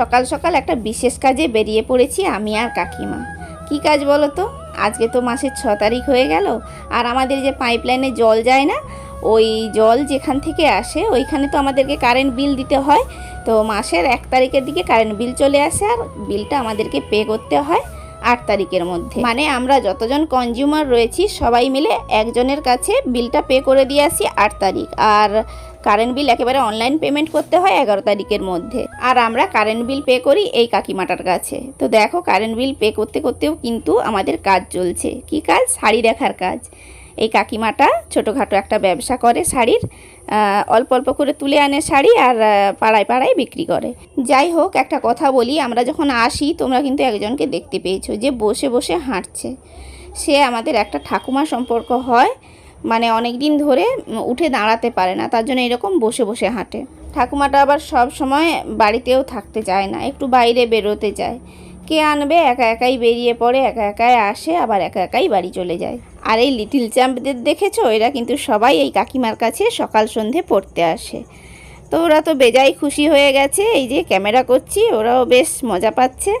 সকাল সকাল একটা বিশেষ কাজে বেরিয়ে পড়েছি আমি আর কাকিমা। কি কাজ বলো তো? আজকে তো মাসের ছ তারিখ হয়ে গেল, আর আমাদের যে পাইপলাইনে জল যায় না ওই জল যেখান থেকে আসে, ওইখানে তো আমাদেরকে কারেন্ট বিল দিতে হয়। তো মাসের এক তারিখের দিকে কারেন্ট বিল চলে আসে আর বিলটা আমাদেরকে পে করতে হয় আট তারিখের মধ্যে। মানে আমরা যতজন কনজিউমার রয়েছি, সবাই মিলে একজনের কাছে বিলটা পে করে দিয়ে আসি আট তারিখ। আর কারেন্ট বিল একেবারে অনলাইন পেমেন্ট করতে হয় এগারো তারিখের মধ্যে। আর আমরা কারেন্ট বিল পে করি এই কাকিমাটার কাছে। তো দেখো কারেন্ট বিল পে করতে করতেও কিন্তু আমাদের কাজ চলছে। কি কাজ? শাড়ি দেখার কাজ। এই কাকিমাটা ছোটোখাটো একটা ব্যবসা করে শাড়ির অল্প অল্প করে তুলে আনে শাড়ি আর পাড়ায় পাড়ায় বিক্রি করে। যাই হোক, একটা কথা বলি, আমরা যখন আসি, তোমরা কিন্তু একজনকে দেখতে পেয়েছ যে বসে বসে হাঁটছে। সে আমাদের একটা ঠাকুমা সম্পর্ক হয় মানে অনেক দিন ধরে উঠে দাঁড়াতে পারে না, তার জন্য এরকম বসে বসে হাঁটে। ঠাকুমাটা আবার সব সময় বাড়িতেও থাকতে চায় না, একটু বাইরে বেরোতে চায়। কে আনবে? একা একাই বেরিয়ে পড়ে, একা একাই আসে, আবার একা একাই বাড়ি চলে যায়। আর এই লিটিল চ্যাম্পদের দেখেছ? এরা কিন্তু সবাই এই কাকিমার কাছে সকাল সন্ধে পড়তে আসে। তো ওরা তো বেজায় খুশি হয়ে গেছে, এই যে ক্যামেরা করছি, ওরাও বেশ মজা পাচ্ছে।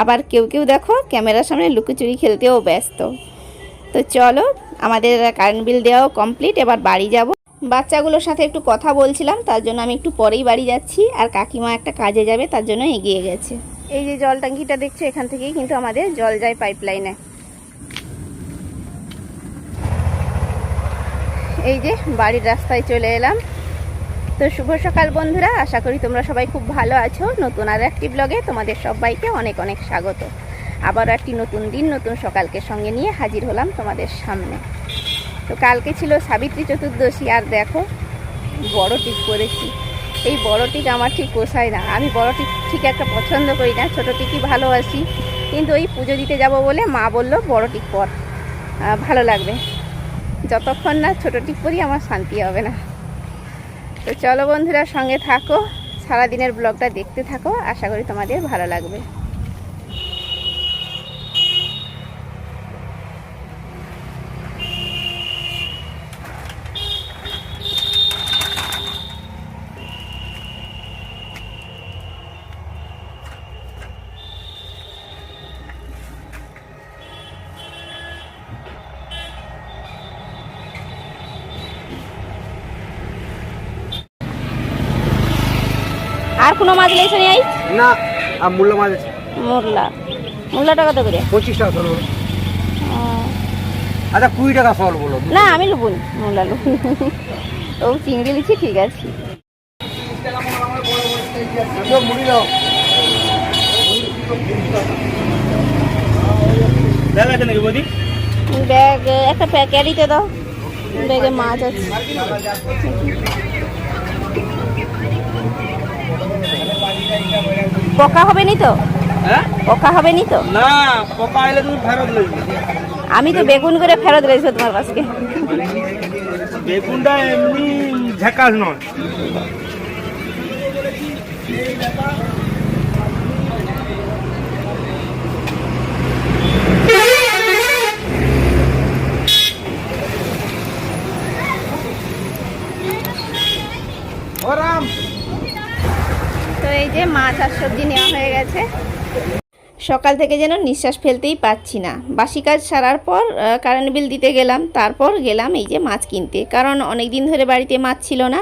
আবার কেউ কেউ দেখো, ক্যামেরার সামনে লুকোচুরি খেলতেও ব্যস্ত। তো চলো, আমাদের কারেন্ট বিল দেওয়াও কমপ্লিট এবার বাড়ি যাব। বাচ্চাগুলোর সাথে একটু কথা বলছিলাম, তার জন্য আমি একটু পরেই বাড়ি যাচ্ছি। আর কাকিমা একটা কাজে যাবে, তার জন্য এগিয়ে গেছে। এই যে জল ট্যাঙ্কিটা দেখছ, এখান থেকেই কিন্তু আমাদের জল যায় পাইপলাইনে এই যে বাড়ির রাস্তায় চলে এলাম। তো শুভ সকাল বন্ধুরা, আশা করি তোমরা সবাই খুব ভালো আছো। নতুন আর একটি ব্লগে তোমাদের সবাইকে অনেক অনেক স্বাগত। আবার একটি নতুন দিন, নতুন সকালকে সঙ্গে নিয়ে হাজির হলাম তোমাদের সামনে। তো কালকে ছিল সাবিত্রী চতুর্দশী, আর দেখো, বড় টিক করেছি এই বড় টিক আমার ঠিক পোষায় না। আমি বড় টিক ঠিক একটা পছন্দ করি না, ছোটো টিকই ভালোবাসি। কিন্তু ওই পুজো দিতে যাব বলে মা বলল, বড় টিক পর। ভালো লাগবে। যতক্ষণ না ছোটো টিপ পরি, আমার শান্তি হবে না। তো চলো বন্ধুরা, সঙ্গে থাকো। সারাদিনের ব্লগটা দেখতে থাকো। আশা করি তোমাদের ভালো লাগবে। আর কোনো মাছ লেগেছে নেই না আর মূল্য মাছ আছে। মোরলা মোরলাটা কত করে? পঁচিশ টাকা ও, আচ্ছা কুড়ি টাকা শোল বলো। না আমি লুবুন। মোরলা লুবুন। ও চিংড়ি লিখছি ঠিক আছে। মুড়ি দাও। ব্যাগ আছে নাকি বৌদি? ব্যাগ একটা প্যাকেটইতে দাও। ব্যাগে মাছ আছে। পকা হবে নি তো? হ্যাঁ? পকা হবে নি তো? না পোকা তুমি ফেরত লইবে। আমি তো বেগুন করে ফেরত রয়েছে তোমার কাছকে। বেগুনটা এমনি ঝাকাস নয়। ও রাম তো এই যে মাছ আর সবজি নেওয়া হয়ে গেছে। সকাল থেকে যেন নিঃশ্বাস ফেলতেই পাচ্ছি না। বাসি কাজ সারার পর কারেন্ট বিল দিতে গেলাম। তারপর গেলাম এই যে মাছ কিনতে। কারণ অনেক দিন ধরে বাড়িতে মাছ ছিল না,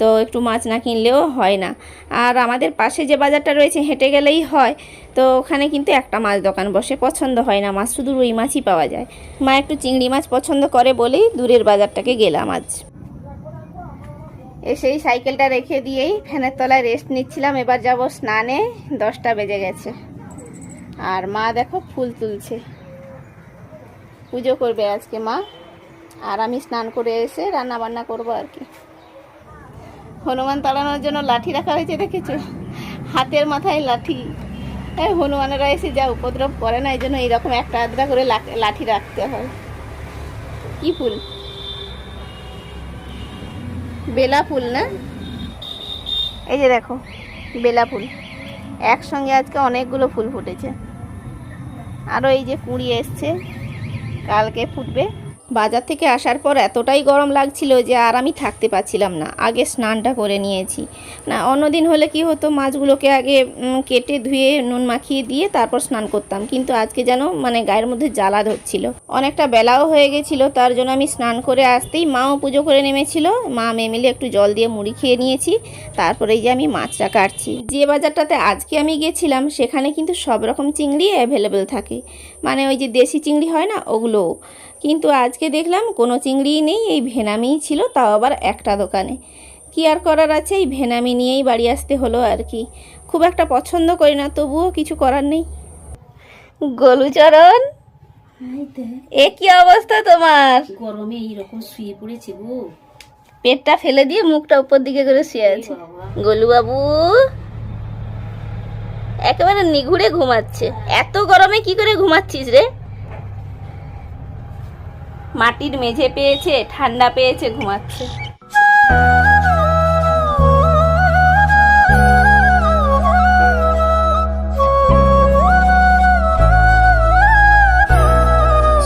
তো একটু মাছ না কিনলেও হয় না। আর আমাদের পাশে যে বাজারটা রয়েছে, হেঁটে গেলেই হয়। তো ওখানে কিন্তু একটা মাছ দোকান বসে, পছন্দ হয় না মাছ। শুধু রুই মাছই পাওয়া যায়। মা একটু চিংড়ি মাছ পছন্দ করে বলেই দূরের বাজারটাকে গেলাম আজ। এসেই সাইকেলটা রেখে দিয়েই ফ্যানের তলায় রেস্ট নিচ্ছিলাম। এবার যাব স্নানে। দশটা বেজে গেছে। আর মা দেখো ফুল তুলছে। পুজো করবে আজকে মা। আর আমি স্নান করে এসে রান্না বান্না করব আর কি। হনুমান তাড়ানোর জন্য লাঠি রাখা হয়েছে, দেখেছ? হাতের মাথায় লাঠি। হ্যাঁ হনুমানেরা এসে যা উপদ্রব করে না এই জন্য এইরকম একটা আধটা করে লাঠি রাখতে হয়। কি ফুল? বেলা ফুল না? এই যে দেখো, বেলা ফুল। একসঙ্গে আজকে অনেকগুলো ফুল ফুটেছে। আরও এই যে কুঁড়ি এসছে, কালকে ফুটবে। বাজার থেকে আসার পর এতটাই গরম লাগছিল যে আর আমি থাকতে পারছিলাম না। আগে স্নানটা করে নিয়েছি। না, অন্যদিন হলে কি হতো, মাছগুলোকে আগে কেটে ধুয়ে, নুন মাখিয়ে দিয়ে তারপর স্নান করতাম। কিন্তু আজকে যেন মানে গায়ের মধ্যে জ্বালা ধরছিল। অনেকটা বেলাও হয়ে গেছিল, তার জন্য আমি স্নান করে আসতেই মাও পুজো করে নেমেছিল। মা মেয়ে মিলে একটু জল দিয়ে মুড়ি খেয়ে নিয়েছি। তারপরে যে আমি মাছটা কাটছি। যে বাজারটাতে আজকে আমি গেছিলাম, সেখানে কিন্তু সব রকম চিংড়ি অ্যাভেলেবেল থাকে। মানে ওই যে দেশি চিংড়ি হয় না ওগুলো কিন্তু আজকে দেখলাম কোনো চিংড়িই নেই এই ভেনামিই ছিল তাও আবার একটা দোকানে। কি আর করার আছে এই ভেনামি নিয়েই বাড়ি আসতে হলো আর কি। খুব একটা পছন্দ করি না তবুও কিছু করার নেই। গলুচরণ এ কি অবস্থা তোমার? গরমে এইরকম শুয়ে পড়েছে গো। পেটটা ফেলে দিয়ে মুখটা উপর দিকে করে শুয়ে আছে। গোলু বাবু একেবারে নিঘুরে ঘুমাচ্ছে। এত গরমে কি করে ঘুমাচ্ছিস রে? মাটির মেঝে পেয়েছে, ঠান্ডা পেয়েছে, ঘুমাচ্ছে।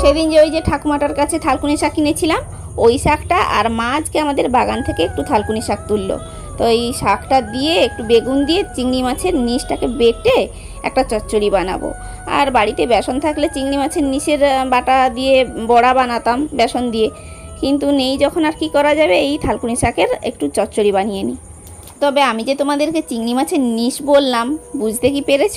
সেদিন যে ওই যে ঠাকুমাটার কাছে থালকুনি শাক কিনেছিলাম, ওই শাকটা আর মা আজকে আমাদের বাগান থেকে একটু থালকুনি শাক তুললো। তো এই শাকটা দিয়ে একটু বেগুন দিয়ে চিংড়ি মাছের নিচটাকে বেটে একটা চচ্চড়ি বানাবো। আর বাড়িতে বেসন থাকলে চিংড়ি মাছের নিচের বাটা দিয়ে বড়া বানাতাম বেসন দিয়ে। কিন্তু নেই যখন আর কি করা যাবে, এই থালকুনি শাকের একটু চচ্চড়ি বানিয়ে নিই। তবে আমি যে তোমাদেরকে চিংড়ি মাছের নিশ বললাম, বুঝতে কি পেরেছ?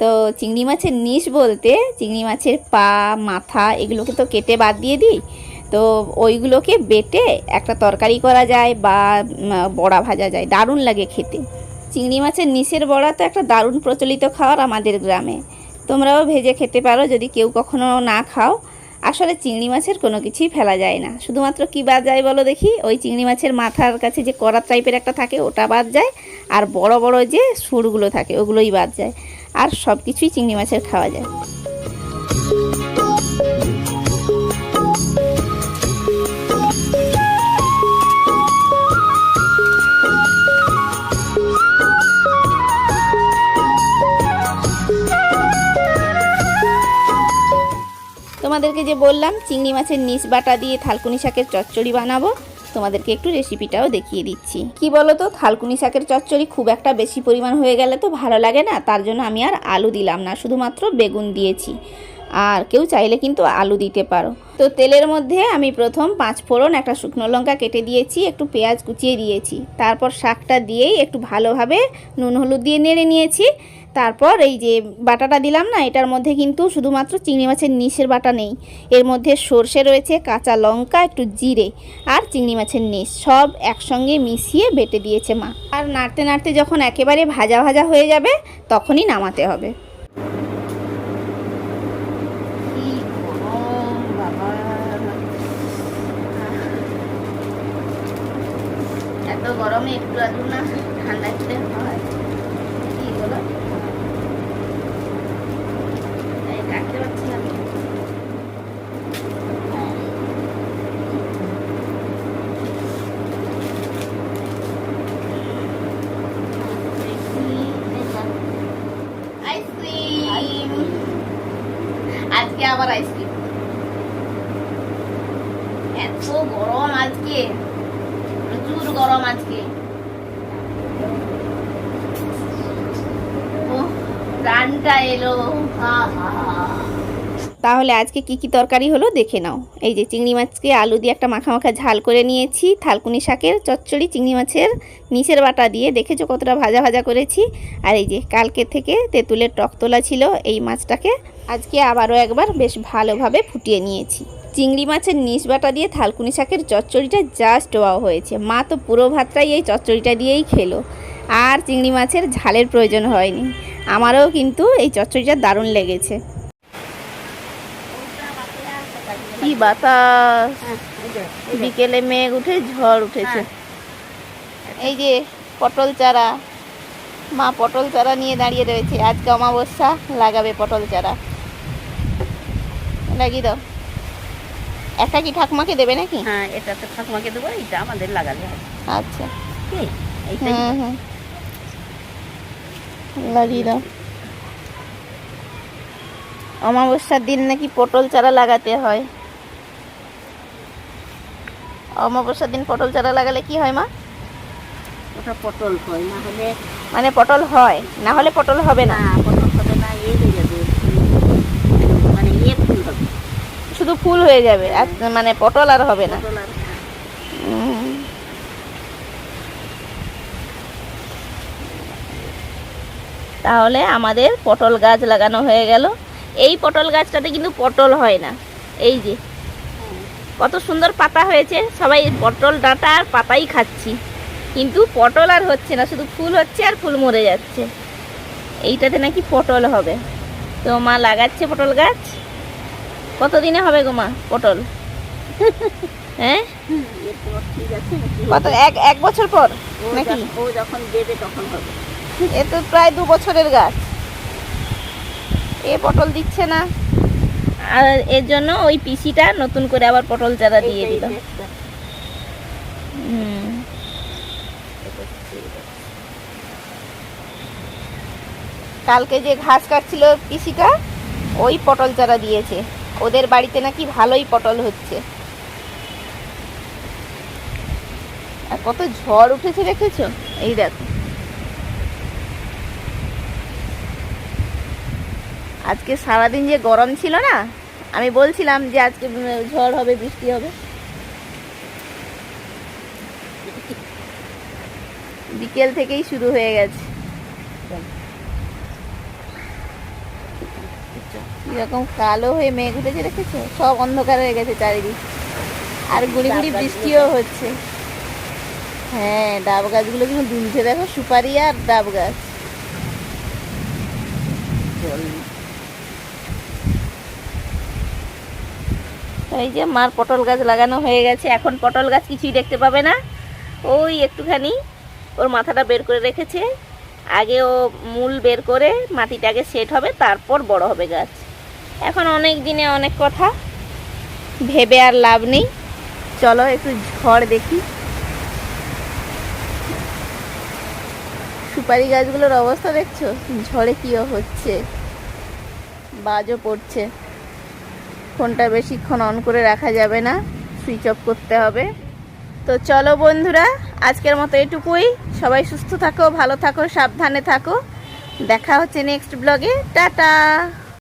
তো চিংড়ি মাছের নিশ বলতে চিংড়ি মাছের পা, মাথা এগুলোকে তো কেটে বাদ দিয়ে দিই। তো ওইগুলোকে বেটে একটা তরকারি করা যায় বা বড়া ভাজা যায়। দারুণ লাগে খেতে। চিংড়ি মাছের নিশের বড়া তো একটা দারুণ প্রচলিত খাবার আমাদের গ্রামে। তোমরাও ভেজে খেতে পারো যদি কেউ কখনো না খাও। আসলে চিংড়ি মাছের কোনো কিছুই ফেলা যায় না। শুধুমাত্র কি বাদ যায় বলো দেখি? ওই চিংড়ি মাছের মাথার কাছে যে করাত টাইপের একটা থাকে ওটা বাদ যায়। আর বড় বড় যে সুরগুলো থাকে ওগুলোই বাদ যায়। আর সব কিছুই চিংড়ি মাছের খাওয়া যায়। তোমাদেরকে যে বললাম, চিংড়ি মাছের নিচ বাটা দিয়ে থালকুনি শাকের চচ্চড়ি বানাবো। তোমাদেরকে একটু রেসিপিটাও দেখিয়ে দিচ্ছি। কি বলো তো থালকুনি শাকের চচ্চড়ি খুব একটা বেশি পরিমাণ হয়ে গেলে তো ভালো লাগে না, তার জন্য আমি আর আলু দিলাম না, শুধুমাত্র বেগুন দিয়েছি। আর কেউ চাইলে কিন্তু আলু দিতে পারো। তো তেলের মধ্যে আমি প্রথম পাঁচ ফোড়ন, একটা শুকনো লঙ্কা কেটে দিয়েছি, একটু পেঁয়াজ কুচিয়ে দিয়েছি। তারপর শাকটা দিয়েই একটু ভালোভাবে নুন হলুদ দিয়ে নেড়ে নিয়েছি। তারপর এই যে বাটাটা দিলাম না, এটার মধ্যে কিন্তু শুধুমাত্র চিংড়ি মাছের নিশের বাটা নেই। এর মধ্যে সর্ষে রয়েছে, কাঁচা লঙ্কা, একটু জিরে আর চিংড়ি মাছের নিশ সব একসঙ্গে মিশিয়ে বেটে দিয়েছে মা। আর নাড়তে নাড়তে যখন একেবারে ভাজা ভাজা হয়ে যাবে, তখনই নামাতে হবে। এত গরমে একটু আধটু না ঠান্ডা খেলে হয় কি বলো এই কাটতে পারছি না আইসক্রিম আজকে আবার আইসক্রিম এত গরম আজকে। প্রচুর গরম আজকে। প্রাণটা এলো। তাহলে আজকে কি কি তরকারি হলো দেখে নাও। এই যে চিংড়ি মাছকে আলু দিয়ে একটা মাখা মাখা ঝাল করে নিয়েছি, থালকুনি শাকের চচ্চড়ি, চিংড়ি মাছের নিচের বাটা দিয়ে দেখেছ কতটা ভাজা ভাজা করেছি। আর এই যে কালকে থেকে তেঁতুলের টক তোলা ছিল এই মাছটাকে আজকে আবারও একবার বেশ ভালোভাবে ফুটিয়ে নিয়েছি। চিংড়ি মাছের নিচ বাটা দিয়ে থালকুনি শাকের চচ্চড়িটা জাস্ট ওয়াও হয়েছে। মা তো পুরো ভাতটাই এই চচ্চড়িটা দিয়েই খেলো। আর চিংড়ি মাছের ঝালের প্রয়োজন হয়নি। আমারও কিন্তু এই চচ্চড়িটা দারুণ লেগেছে। কি বাতাস? বিকেলে মেঘ উঠে ঝড় উঠেছে। এই যে পটল চারা মা পটল চারা নিয়ে দাঁড়িয়ে রয়েছে। আজকে অমাবস্যা লাগাবে পটল চারা। লাগিয়ে দাও? একটা কি ঠাকুমাকে দেবে নাকি? হ্যাঁ এটা তো ঠাকুমাকে দেবো এটা আমাদের লাগালে আচ্ছা। হুম হুম। লাগিয়ে দাও? অমাবস্যার দিন নাকি পটল চারা লাগাতে হয়। অমাবস্যার দিন পটল চারা লাগালে কি হয় মা? ওটা পটল হয় না হলে মানে পটল হয় না হলে পটল হবে না? পটল হবে না এ হয়ে যাবে মানে এ ফুল হবে। শুধু ফুল হয়ে যাবে আর মানে পটল আর হবে না। তাহলে আমাদের পটল গাছ লাগানো হয়ে গেল। এই পটল গাছটাতে কিন্তু পটল হয় না। এই যে কত সুন্দর পাতা হয়েছে। সবাই পটল ডাঁটা আর পাতাই খাচ্ছি। কিন্তু পটল আর হচ্ছে না শুধু ফুল হচ্ছে আর ফুল মরে যাচ্ছে। এইটাতে নাকি পটল হবে। তো মা লাগাচ্ছে পটল গাছ। কতদিনে হবে গো মা পটল? হ্যাঁ? কত এক এক বছর পর নাকি? ও যখন দেবে তখন হবে। এ তো প্রায় দু বছরের গাছ। এ পটল দিচ্ছে না। আর এর জন্য ওই পিসিটা নতুন করে আবার পটল চারা দিয়ে দিল। হুম। কালকে যে ঘাস কাটছিল পিসিটা ওই পটল চারা দিয়েছে। ওদের বাড়িতে নাকি ভালোই পটল হচ্ছে। আর কত ঝড় উঠেছে দেখেছ? এই দেখো। আজকে সারাদিন যে গরম ছিল না আমি বলছিলাম যে আজকে ঝড় হবে বৃষ্টি হবে। বিকেল থেকেই শুরু হয়ে গেছে। এরকম কালো হয়ে মেঘ উঠেছে রেখেছে সব অন্ধকার হয়ে গেছে চারিদিক। আর গুড়ি গুড়ি বৃষ্টিও হচ্ছে। হ্যাঁ ডাব গাছগুলো কিন্তু দুলছে। দেখো সুপারি আর ডাব গাছ। এই যে মার পটল গাছ লাগানো হয়ে গেছে। এখন পটল গাছ কিছুই দেখতে পাবে না। ওই একটুখানি ওর মাথাটা বের করে রেখেছে। আগে ও মূল বের করে মাটিটা আগে সেট হবে, তারপর বড় হবে গাছ। এখন অনেক দিনে অনেক কথা। ভেবে আর লাভ নেই। চলো একটু ঝড় দেখি। সুপারি গাছগুলোর অবস্থা দেখছ? ঝড়ে কি হচ্ছে? বাজও পড়ছে। ফোনটা বেশিক্ষণ অন করে রাখা যাবে না, সুইচ অফ করতে হবে। তো চলো বন্ধুরা, আজকের মতো এটুকুই। সবাই সুস্থ থাকো, ভালো থাকো, সাবধানে থাকো। দেখা হচ্ছে নেক্সট ব্লগে টাটা!